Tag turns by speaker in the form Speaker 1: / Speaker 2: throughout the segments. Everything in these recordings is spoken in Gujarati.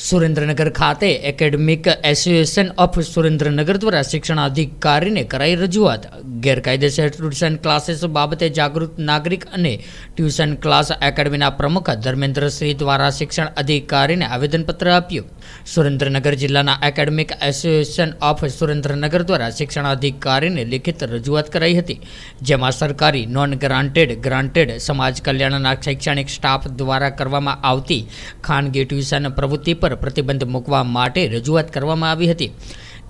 Speaker 1: સુરેન્દ્રનગર ખાતે એકેડમિક એસોસિએશન ઓફ સુરેન્દ્રનગર દ્વારા શિક્ષણ અધિકારીને કરાઈ રજૂઆત. ગેરકાયદેસર ટ્યુશન ક્લાસીસ બાબતે જાગૃત નાગરિક અને ટ્યુશન ક્લાસ એકેડમીના પ્રમુખ ધર્મેન્દ્રસિંહ દ્વારા શિક્ષણ અધિકારીને આવેદનપત્ર આપ્યું. સુરેન્દ્રનગર જિલ્લાના એકેડેમિક એસોસિએશન ઓફ સુરેન્દ્રનગર દ્વારા શિક્ષણ અધિકારીને લિખિત રજૂઆત કરાઈ હતી, જેમાં સરકારી નોન ગ્રાન્ટેડ ગ્રાન્ટેડ, સમાજ કલ્યાણના શૈક્ષણિક સ્ટાફ દ્વારા કરવામાં આવતી ખાનગી ટ્યુશન પ્રવૃત્તિ પર પ્રતિબંધ મૂકવા માટે રજૂઆત કરવામાં આવી હતી.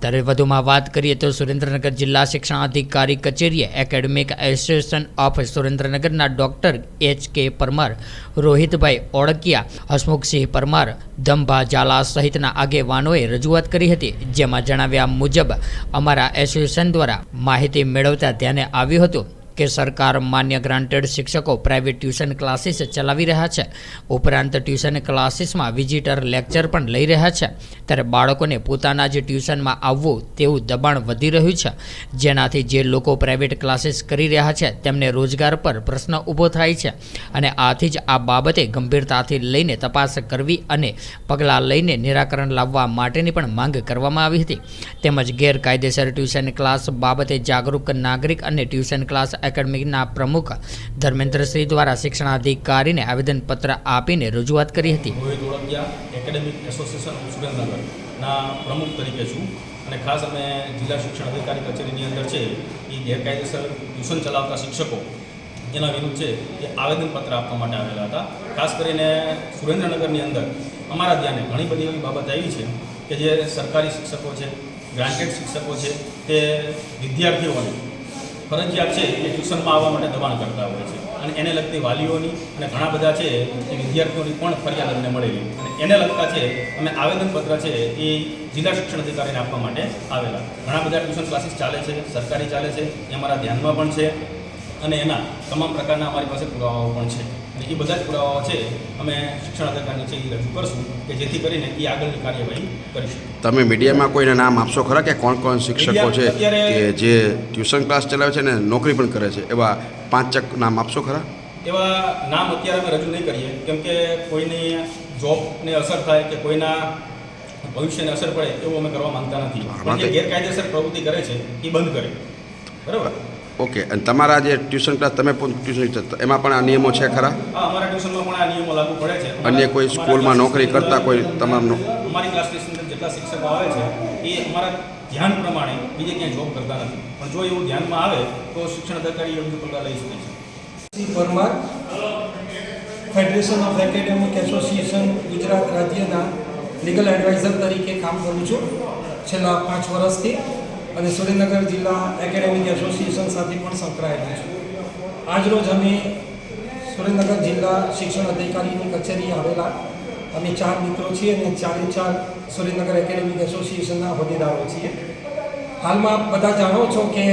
Speaker 1: ત્યારે વધુમાં વાત કરીએ તો સુરેન્દ્રનગર જિલ્લા શિક્ષણાધિકારી કચેરીએ એકેડેમિક એસોસિએશન ઓફ સુરેન્દ્રનગરના doctor H K Parmar, Rohitbhai Olakiya, Hasmukhsinh Parmar, ધંભા Jhala સહિતના આગેવાનોએ રજૂઆત કરી હતી. જેમાં જણાવ્યા મુજબ અમારા એસોસિએશન દ્વારા માહિતી મેળવતા ધ્યાને આવ્યું હતું. કે સરકાર માન્ય ગ્રાન્ટેડ શિક્ષકો પ્રાઇવેટ ટ્યુશન ક્લાસીસ ચલાવી રહ્યા છે. ઉપરાંત ટ્યુશન ક્લાસીસમાં વિઝિટર લેક્ચર પણ લઈ રહ્યા છે. ત્યારે બાળકોને પોતાના જ ટ્યુશનમાં આવવું તેવું દબાણ વધી રહ્યું છે. જેનાથી જે લોકો પ્રાઇવેટ ક્લાસીસ કરી રહ્યા છે, તેમને રોજગાર પર પ્રશ્ન ઊભો થાય છે. અને આથી જ આ બાબતે ગંભીરતાથી લઈને તપાસ કરવી અને પગલાં લઈને નિરાકરણ લાવવા માટેની પણ માંગ કરવામાં આવી હતી. તેમજ ગેરકાયદેસર ટ્યુશન ક્લાસ બાબતે જાગૃત નાગરિક અને ટ્યુશન ક્લાસ એકેડમીના પ્રમુખ ધર્મેન્દ્રસિંહ દ્વારા શિક્ષણાધિકારીને આવેદનપત્ર આપીને રજૂઆત કરી હતી.
Speaker 2: રોહિત ઓળંગિયા એકેડેમિક એસોસિએશન સુરેન્દ્રનગરના પ્રમુખ તરીકે છું અને ખાસ અમે જિલ્લા શિક્ષણ અધિકારી કચેરીની અંદર છે એ ગેરકાયદેસર ટ્યુશન ચલાવતા શિક્ષકો એના વિરુદ્ધ છે એ આવેદનપત્ર આપવા માટે આવેલા હતા. ખાસ કરીને સુરેન્દ્રનગરની અંદર અમારા ધ્યાને ઘણી બધી એવી બાબત આવી છે કે જે સરકારી શિક્ષકો છે ગ્રાન્ટેડ શિક્ષકો છે, તે વિદ્યાર્થીઓને ફરજિયાત છે એ ટ્યુશનમાં આવવા માટે દબાણ કરતા હોય છે. અને એને લગતી વાલીઓની અને ઘણા બધા છે એ વિદ્યાર્થીઓની પણ ફરિયાદ અમને મળેલી. અને એને લગતા છે અમે આવેદનપત્ર છે એ જિલ્લા શિક્ષણ અધિકારીને આપવા માટે આવેલા. ઘણા બધા ટ્યુશન ક્લાસીસ ચાલે છે, સરકારી ચાલે છે, એ અમારા ધ્યાનમાં પણ છે. અને એના તમામ પ્રકારના અમારી પાસે પુરાવાઓ પણ છે. અને એ બધા જ પુરાવાઓ છે અમે શિક્ષણ અધિકારીને છે એ રજૂ કરશું કે જેથી કરીને એ આગળની કાર્યવાહી કરી શકે
Speaker 3: તમે મીડિયામાં કોઈને નામ આપશો ખરા કે કોણ કોણ શિક્ષકો છે કે જે ટ્યુશન ક્લાસ ચલાવે છે ને નોકરી પણ કરે છે એવા પાંચ ચક નામ આપશો ખરા?
Speaker 2: એવા નામ અત્યારે અમે રજૂ નહીં કરીએ કેમ કે કોઈની જોબને અસર થાય કે કોઈના ભવિષ્યને અસર પડે એવું અમે કરવા માંગતા નથી. ગેરકાયદેસર પ્રવૃત્તિ કરે છે એ બંધ કરે. બરાબર?
Speaker 3: ઓકે અને તમારા જે ટ્યુશન ક્લાસ તમે પણ ટ્યુશન એમાં પણ આ નિયમો છે ખરા?
Speaker 2: અમારા ટ્યુશનમાં પણ આ નિયમો લાગુ પડે છે.
Speaker 3: અન્ય કોઈ સ્કૂલમાં નોકરી કરતા કોઈ તમામ
Speaker 2: અમારી ક્લાસની અંદર જેટલા શિક્ષકો આવે છે એ અમારા ધ્યાન પ્રમાણે બીજે ક્યાંય જોબ કરતા નથી. પણ જો એવું ધ્યાનમાં આવે તો શિક્ષણ અધિકારી યોગ્ય પગલાં લઈ શકે છે.
Speaker 4: Parmar federation of academic association Gujarat રાજ્યના લીગલ એડવાઇઝર તરીકે કામ કરું છું. છેલ્લા પાંચ વર્ષથી. અને સુરેન્દ્રનગર જિલ્લા એકેડેમિક એસોસિએશન સાથે પણ સંકળાયેલા છું. આજરોજ અમે સુરેન્દ્રનગર જિલ્લા શિક્ષણ અધિકારીની કચેરી આવેલા. અમે ચાર મિત્રો છીએ અને ચારે ચાર સુરેન્દ્રનગર એકેડેમિક એસોસિએશનના હોદ્દેદારો છીએ. હાલમાં બધા જાણો છો કે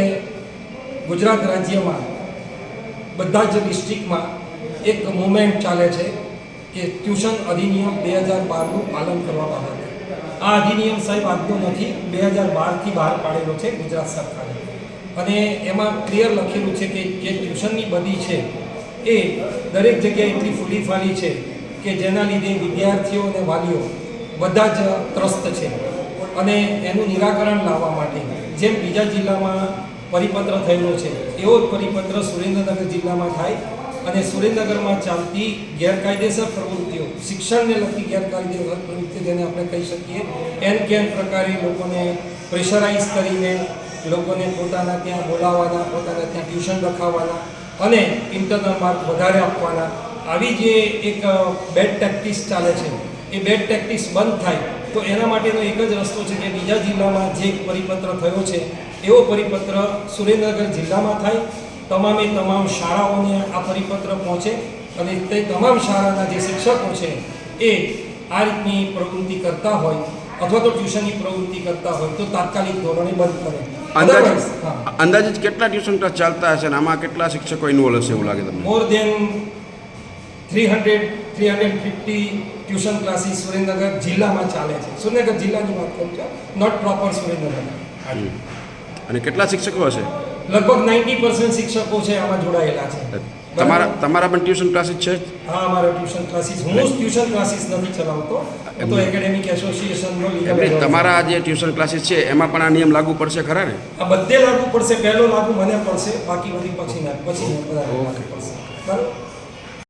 Speaker 4: ગુજરાત રાજ્યમાં બધા જ ડિસ્ટ્રિક્ટમાં એક મુવમેન્ટ ચાલે છે કે ટ્યુશન અધિનિયમ બે હજાર બારનું પાલન કરવા બાબતે આ અધિનિયમ સાહેબ આજનો નથી બે હજાર બારથી બહાર પાડેલો છે ગુજરાત સરકારે. અને એમાં ક્લિયર લખેલું છે કે જે ટ્યુશનની બદી છે, એ દરેક જગ્યાએ એટલી ફૂલી ફાલી છે કે જેના લીધે વિદ્યાર્થીઓ અને વાલીઓ બધા જ ત્રસ્ત છે. અને એનું નિરાકરણ લાવવા માટે જેમ બીજા જિલ્લામાં પરિપત્ર થયેલો છે, એવો જ પરિપત્ર સુરેન્દ્રનગર જિલ્લામાં થાય અને સુરેન્દ્રનગરમાં ચાલતી ગેરકાયદેસર પ્રવૃત્તિઓ, શિક્ષણને લગતી ગેરકાયદેસર પ્રવૃત્તિ જેને આપણે કહી શકીએ એન કેન પ્રકારે લોકોને પ્રેશરાઇઝ કરીને લોકોને પોતાના ત્યાં બોલાવવાના, પોતાના ત્યાં ટ્યુશન રખાવવાના અને ઇન્ટરનલ માર્ક વધારે આપવાના. આવી જે એક બેડ ટેક્ટિસ ચાલે છે, એ બેડ પ્રેક્ટિસ બંધ થાય તો એના માટેનો એક જ રસ્તો છે કે બીજા જિલ્લામાં જે પરિપત્ર થયો છે, એવો પરિપત્ર સુરેન્દ્રનગર જિલ્લામાં થાય તમામે તમામ શાળાઓને આ પરિપત્ર પહોંચે અને તે તમામ શાળાના જે શિક્ષકો છે એ આ રીતની પ્રવૃત્તિ કરતા હોય અથવા તો ટ્યુશનની પ્રવૃત્તિ કરતા હોય તો તાત્કાલિક ધોરણે બંધ કરે.
Speaker 3: અંદાજે અંદાજે કેટલા ટ્યુશન ક્લાસ ચાલતા હશે અને આમાં કેટલા શિક્ષકો ઇન્વોલ્વ હશે એવું લાગે તમને?
Speaker 4: More than three hundred three hundred fifty tuition classes Surendranagar જિલ્લામાં ચાલે છે. સુરેન્દ્રનગર જિલ્લાની વાત કરું છું નોટ પ્રોપર સુરેન્દ્રનગર.
Speaker 3: અને કેટલા શિક્ષકો હશે?
Speaker 4: લગભગ નાઇન્ટી પર્સન્ટ શિક્ષકો છે આમાં જોડાયેલા છે.
Speaker 3: તમારા તમારા પણ ટ્યુશન ક્લાસીસ છે?
Speaker 4: હા અમારો ટ્યુશન ક્લાસીસ. હું ટ્યુશન ક્લાસીસ નથી ચલાવતો. તો એકેડેમિક એસોસિએશનનો
Speaker 3: એમની તમારા જે ટ્યુશન ક્લાસીસ છે એમાં પણ આ નિયમ લાગુ પડશે ખરા ને?
Speaker 4: આ બધે લાગુ પડશે. પહેલો લાગુ મને પડશે. બાકી બધી પછી પછી બધા લાગુ પડશે. બરાબર?